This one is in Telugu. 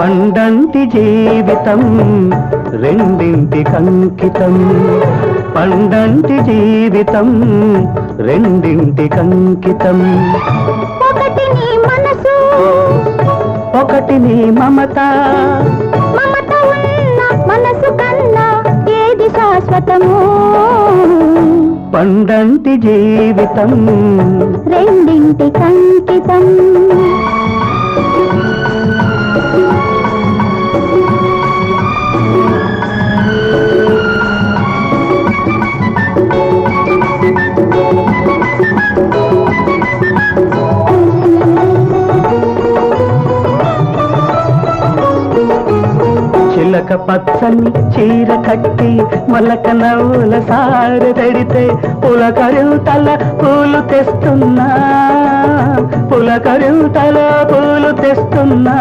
పండంటి జీవితం రెండింటి కంకితం. పండంటి జీవితం రెండింటి కంకితం. ఒకటి నీ మనసు ఒకటి నీ మమత. మమత ఉన్న మనసు కన్నా ఏది శాశ్వతము? పండంటి జీవితం రెండింటి కంకితం. చిలక పచ్చని చీర కట్టి మలక నవ్వుల సారె తడితే పులకరుతల పూలు తెస్తున్నా. పులకరుతల పూలు తెస్తున్నా.